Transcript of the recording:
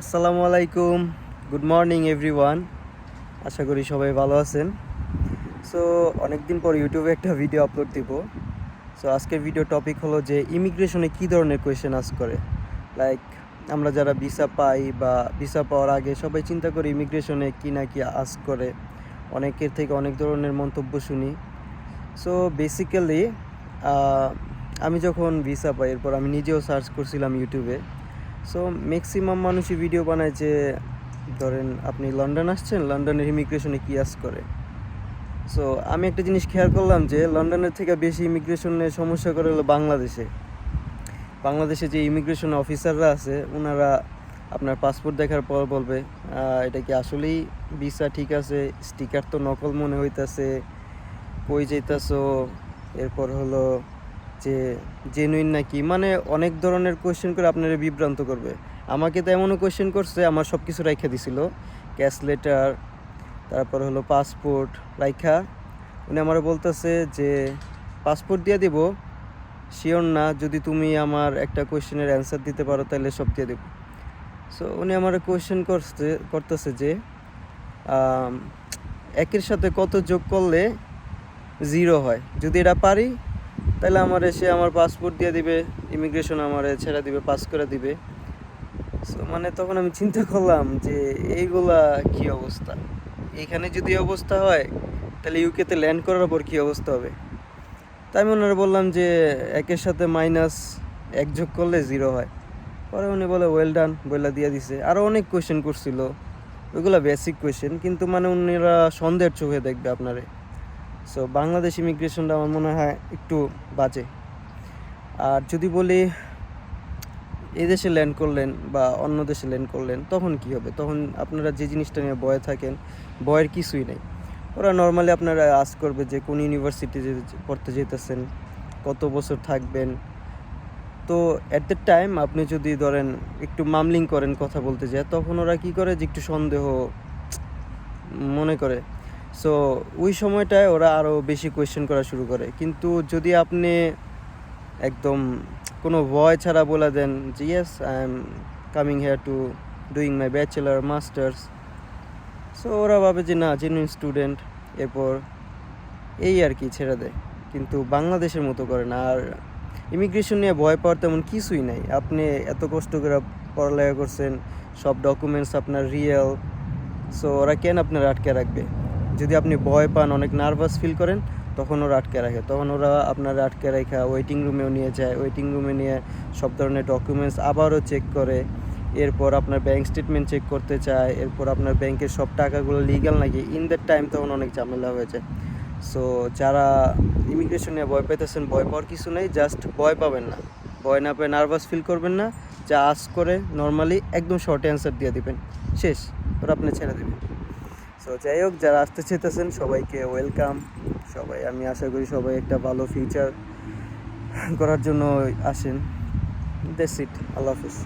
আসসালামু আলাইকুম। Good morning everyone আশা করি সবাই ভালো আছেন। সো অনেক দিন পর ইউটিউবে একটা ভিডিও আপলোড দিব। সো আজকের ভিডিও টপিক হলো যে ইমিগ্রেশনে কী ধরনের কোয়েশ্চেন আস করে? লাইক আমরা যারা ভিসা পাই বা ভিসা পাওয়ার আগে সবাই চিন্তা করি ইমিগ্রেশনে কী না কি আস করে। অনেকের থেকে অনেক ধরনের মন্তব্য শুনি। সো বেসিক্যালি আমি যখন ভিসা পাই, এরপর আমি নিজেও সার্চ করছিলাম ইউটিউবে সো ম্যাক্সিমাম মানুষই ভিডিও বানায় যে ধরেন আপনি লন্ডন আসছেন লন্ডনের ইমিগ্রেশনে কী আস করে? সো আমি একটা জিনিস খেয়াল করলাম যে লন্ডনের থেকে বেশি ইমিগ্রেশনে সমস্যা করে হলো বাংলাদেশে। বাংলাদেশে যে ইমিগ্রেশন অফিসাররা আছে ওনারা আপনার পাসপোর্ট দেখার পর বলবে এটা কি আসলেই ভিসা ঠিক আছে? স্টিকার তো নকল মনে হইতাছে। কই যাইতাছো? এরপর হলো যে জেনুইন নাকি? মানে অনেক ধরনের কোয়েশ্চেন করে আপনারা বিভ্রান্ত করবে। আমাকে তো এমনও কোয়েশ্চেন করছে, আমার সব কিছু রাইখা দিছিল। ক্যাশ লেটার তারপর হলো পাসপোর্ট রাইখা। উনি আমার বলতেছে যে পাসপোর্ট দিয়ে দিব শিওর না, যদি তুমি আমার একটা কোয়েশ্চেনের অ্যান্সার দিতে পারো তাহলে সব দিয়ে দেবো। সো উনি আমার কোয়েশ্চেন করতে করতেছে যে একের সাথে কত যোগ করলে জিরো হয়? যদি এটা পারি তাহলে আমার এসে আমার পাসপোর্ট দিয়ে দিবে ইমিগ্রেশন আমার ছেড়ে দিবে পাস করে দিবে। সো মানে তখন আমি চিন্তা করলাম যে এইগুলা কি অবস্থা? এখানে যদি অবস্থা হয়, তাহলে ইউকেতে ল্যান্ড করার পর কি অবস্থা হবে? তাই আমি ওনারা বললাম যে একের সাথে মাইনাস এক যোগ করলে জিরো হয়। পরে উনি বলে ওয়েল ডান বইলা দিয়ে দিছে। আরও অনেক কোয়েশ্চেন করছিল। ওইগুলো বেসিক কোয়েশ্চেন কিন্তু মানে উনিরা সন্দেহের চোখে দেখবে আপনারে। সো বাংলাদেশ ইমিগ্রেশনটা আমার মনে হয় একটু বাজে। আর যদি বলি এই দেশে ল্যান্ড করলেন বা অন্য দেশে ল্যান্ড করলেন, তখন কি হবে? তখন আপনারা যে জিনিসটা নিয়ে ভয়ে থাকেন, ভয়ের কিছুই নেই। ওরা নর্মালি আপনারা আজ করবে যে, কোন ইউনিভার্সিটি পড়তে যেতেছেন, কত বছর থাকবেন? তো অ্যাট দ্য টাইম আপনি যদি ধরেন একটু মামলিং করেন, কথা বলতে যায়, তখন ওরা কি করে? যে একটু সন্দেহ মনে করে। সো ওই সময়টায় ওরা আরও বেশি কোয়েশ্চেন করা শুরু করে। কিন্তু যদি আপনি একদম কোনো ভয় ছাড়া বলে দেন যে yes I am coming here to doing my bachelor masters so ওরা ভাবে যে, না জেনুইন স্টুডেন্ট এরপর এই আর কি ছেড়ে দেয়। কিন্তু বাংলাদেশের মতো করে না। আর ইমিগ্রেশন নিয়ে ভয় পাওয়ার তেমন কিছুই নাই। আপনি এত কষ্ট করে পড়ালেখা করছেন, সব ডকুমেন্টস আপনার রিয়েল সো ওরা কেন আপনার আটকে রাখবে? যদি আপনি ভয় পান, অনেক নার্ভাস ফিল করেন, তখন ওরা আটকে রাখে। তখন ওরা আপনার আটকে রাখা ওয়েটিং রুমেও নিয়ে যায়। ওয়েটিং রুমে নিয়ে সব ধরনের ডকুমেন্টস আবারও চেক করে। এরপর আপনার ব্যাংক স্টেটমেন্ট চেক করতে চায়। এরপর আপনার ব্যাংকের সব টাকাগুলো লিগ্যাল নাকি? ইন দ্যাট টাইম তখন অনেক ঝামেলা হয়ে যায়। সো যারা ইমিগ্রেশন নিয়ে ভয় পেতেছেন ভয় পাওয়ার কিছু নেই জাস্ট ভয় পাবেন না। ভয় না পেয়ে নার্ভাস ফিল করবেন না। যা আস করে নর্মালি একদম শর্ট অ্যান্সার দিয়ে দিবেন। শেষ। ওরা আপনি ছেড়ে দেবেন সো যাই হোক যারা আসতে চেতেছেন সবাইকে ওয়েলকাম সবাই, আমি আশা করি সবাই একটা ভালো ফিউচার করার জন্য আসেন। দ্যাটস ইট আল্লাহ হাফিজ।